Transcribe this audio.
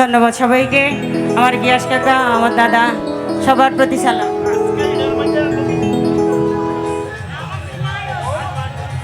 ধন্যবাদ সবাইকে। আমার গিয়াস কাকা আমার দাদা সবার প্রতি সালাম।